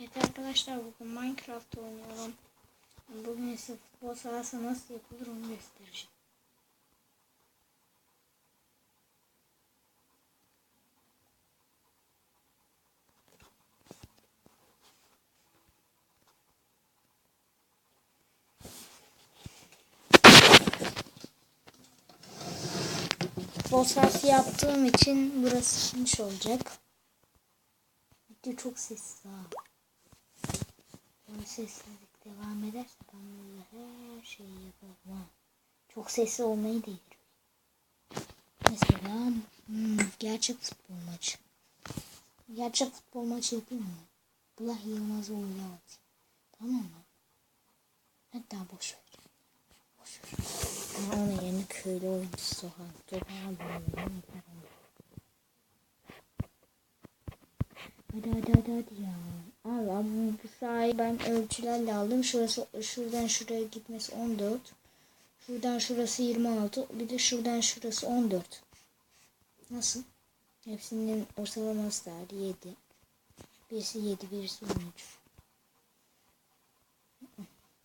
Evet arkadaşlar bugün Minecraft oynuyorum. Bugün size futbol sahası nasıl yapılır onu göstereceğim. Futbol sahası yaptığım için burası çıkmış olacak. Video çok sessiz ha. Böyle sessizlik devam ederse ben böyle her şeyi yaparım ha. Çok sessiz olmayı değil. Mesela hmm, gerçek futbol maçı. Gerçek futbol maçı yapayım mı? Bulah Yılmaz'ı oynayalım. Tamam mı? Hatta boş ver. Boş ver. Ben onun yerine köylü oyuncusu sokarım. Sokarım böyle. Hadi hadi hadi hadi ya. Abi bu sahayı ben ölçülerle aldım. Şurası şuradan şuraya gitmesi 14. Şuradan şurası 26. Bir de şuradan şurası 14. Nasıl? Hepsinin ortalaması da 7. Birisi 7, birisi 13.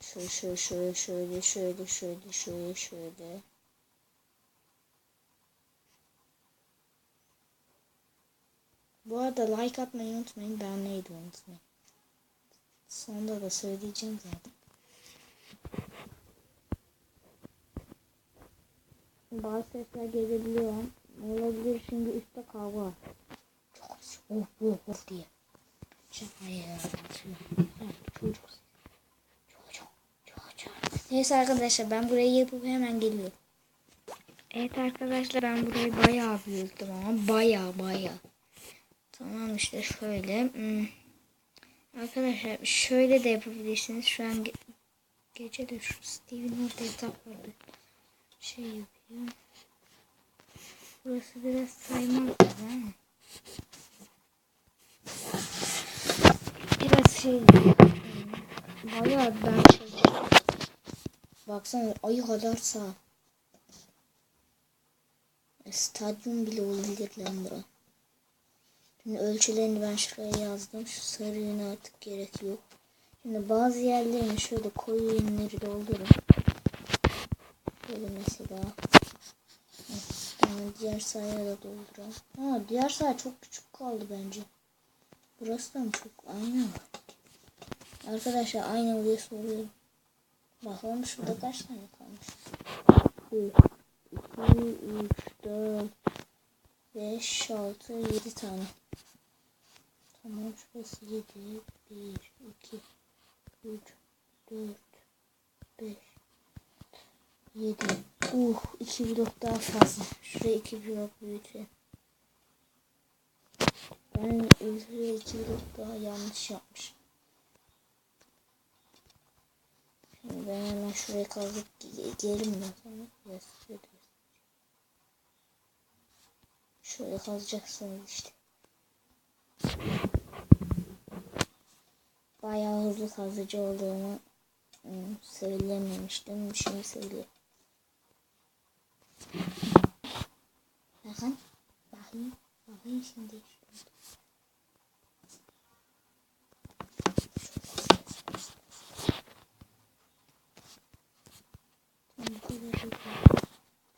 Şöyle şöyle şöyle şöyle şöyle şöyle şöyle şöyle. Bu arada like atmayı unutmayın. Beğenmeyi de unutmayın. Sonunda da söyleyeceğim zaten. Bazı sesler gelebiliyor. Olabilir şimdi üstte kavga var. Çok oh oh oh diye. Şaka ya. Çocuk. Çocuk. Çocuk. Neyse arkadaşlar ben burayı yapıp hemen geliyorum. Evet arkadaşlar ben burayı bayağı büyüttüm ama bayağı bayağı. Tamam işte şöyle. Hmm. Arkadaşlar şöyle de yapabilirsiniz. Şu an ge gece de şu Steve'in orada yatak vardı. Şey yapıyor. Burası biraz saymaz ama. Biraz şey. Bayağı ben çalıştım. Baksana ayı kadar sağ. Stadyum bile olabilir lan bura. Şimdi ölçülerini ben şuraya yazdım. Şu sarı yünü artık gerek yok. Şimdi bazı yerlerini şöyle koyu yünleri doldurun. Böyle mesela. Yani diğer sahaya da dolduralım. Ha diğer saha çok küçük kaldı bence. Burası da mı çok aynı? Arkadaşlar aynı diye soruyorum. Bakalım şurada kaç tane kalmış. 1, 2, 3, 4, 5, 6, 7 tane. Tamam şurası 7, 1, 2, 3, 4, 5, 7. Uh 2 blok daha fazla. Şuraya 2 blok büyüteyim. Ben şuraya 2 blok daha yanlış yapmışım. Şimdi ben hemen şuraya kazıp gelim ben sonra. Biraz şöyle. Şöyle kazacaksınız işte. Bayağı hızlı kazıcı olduğunu ım, söylememiştim. Şimdi söyleyeyim. Bakın. Bakayım. Bakayım şimdi.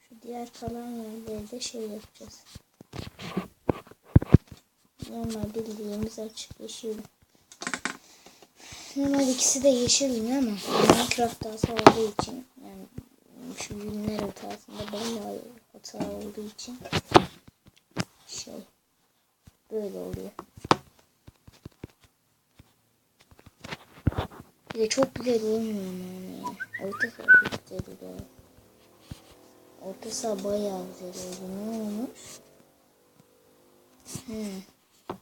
Şu diğer kalan yerleri de şey yapacağız. Normal bildiğimiz açık yeşil. Normal ikisi de yeşil ama Minecraft hatası olduğu için yani şu günler hatasında bayağı hata olduğu için şey böyle oluyor. Bir de çok güzel olmuyor yani. Orta saha çok güzel oluyor. Orta saha bayağı güzel oldu. Ne olmuş? Hmm.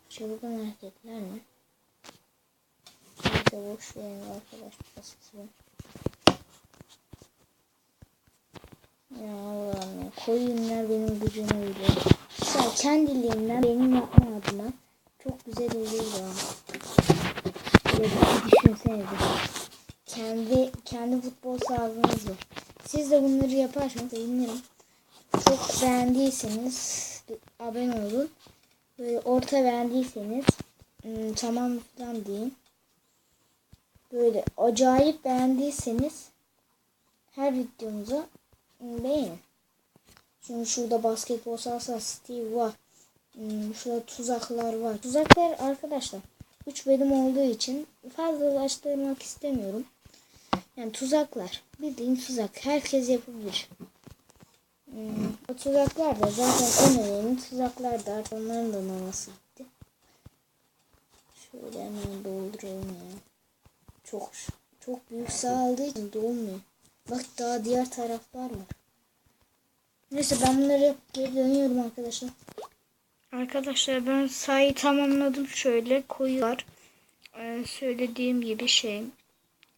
Çılgın hareketler mi? Neyse boş arkadaşlar. Sizin. Ya Allah'ım ya. Koyunlar benim gücüme uyuyor. Mesela kendiliğinden benim yapma adına çok güzel oluyor ya. Böyle bir düşünsenize. Kendi, kendi futbol sahanız var. Siz de bunları yaparsanız sevinirim. Çok beğendiyseniz abone olun. Böyle orta beğendiyseniz ım, tamam falan deyin. Böyle acayip beğendiyseniz her videomuza beğenin. Şimdi şurada basketbol sahası Steve var. Hmm, Şurada tuzaklar var. Tuzaklar arkadaşlar 3 bölüm olduğu için fazlalaştırmak istemiyorum. Yani tuzaklar. Bildiğin tuzak. Herkes yapabilir. Hmm, o tuzaklar da zaten en önemli tuzaklar da artık onların da maması gitti. Şöyle hemen dolduralım ya. Çok çok büyük sağladığı için dolmuyor. Bak daha diğer taraflar var. Neyse ben bunları geri dönüyorum arkadaşlar. Arkadaşlar ben sayı tamamladım şöyle koyular. Ee, söylediğim gibi şey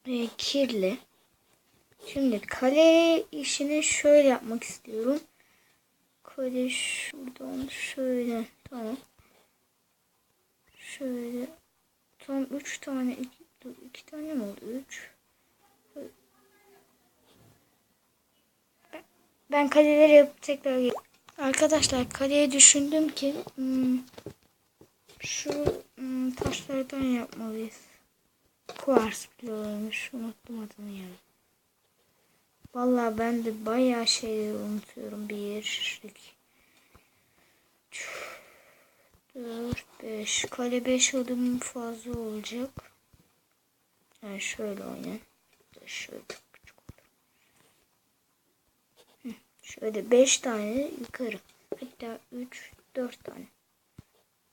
e, kirli. Şimdi kale işini şöyle yapmak istiyorum. Kale şuradan şöyle tamam. Şöyle tam 3 tane 2 2 tane mi oldu? 3 Ben kaleleri yapıp tekrar Arkadaşlar kaleye düşündüm ki hmm, şu hmm, taşlardan yapmalıyız. Kuvars bloğuymuş. Unuttum adını ya. Vallahi ben de bayağı şeyleri unutuyorum. Bir, iki, üç, dört, beş. Kale beş adım fazla olacak. Yani şöyle oynayın. Şöyle küçük olur. Şöyle beş tane yukarı. Hatta üç, dört tane.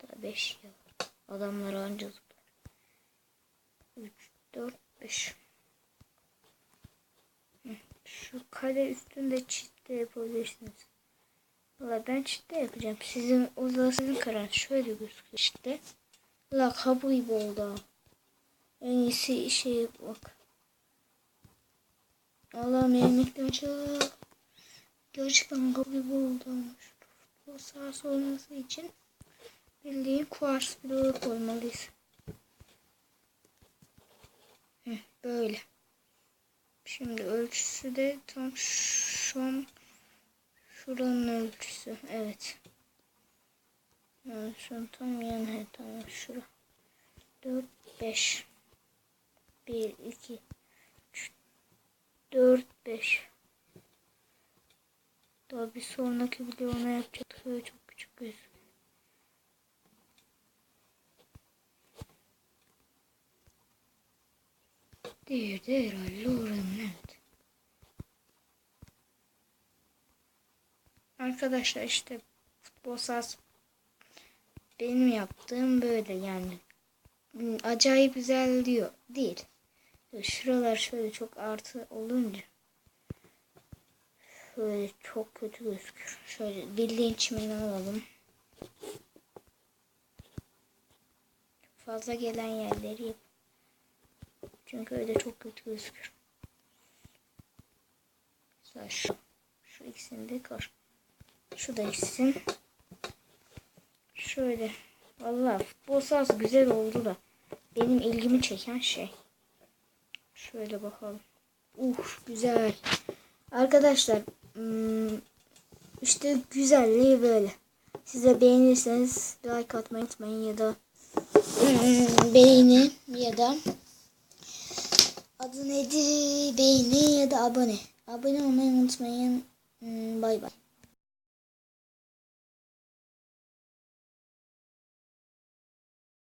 Daha beş ya. Adamlar anca zıplar. Üç, dört, beş. Şu kale üstünde çit de yapabilirsiniz. Valla ben çit de yapacağım. Sizin o da. Şöyle gözüküyor işte. La kabı gibi oldu. En iyisi şey bak. Allah'ım yemekten çok. Gerçekten gibi oldu. Bu sağ olması için bildiğin kuvars bloğu koymalıyız. Hı, böyle. Şimdi ölçüsü de tam şu an şuranın ölçüsü. Evet. Yani şu tam yani tamam şura. 4 5 1 2 3 4 5 Daha bir sonraki videoda yapacaktık. Böyle çok küçük gözüküyor. Diğer de herhalde evet. Arkadaşlar işte futbol sahası benim yaptığım böyle yani acayip güzel diyor değil. Şuralar şöyle çok artı olunca şöyle çok kötü gözüküyor. Şöyle bildiğin çimeni alalım. Fazla gelen yerleri yap. Çünkü öyle çok kötü gözüküyor. Mesela şu. Şu ikisini de kır. Şu da ikisini. Şöyle. Vallahi futbol sahası güzel oldu da. Benim ilgimi çeken şey. Şöyle bakalım. Uf güzel. Arkadaşlar hmm, işte güzelliği böyle. Size beğenirseniz like atmayı unutmayın ya da hmm, beğeni ya da adı neydi beğeni ya da abone. Abone olmayı unutmayın. Hmm, Bay bay.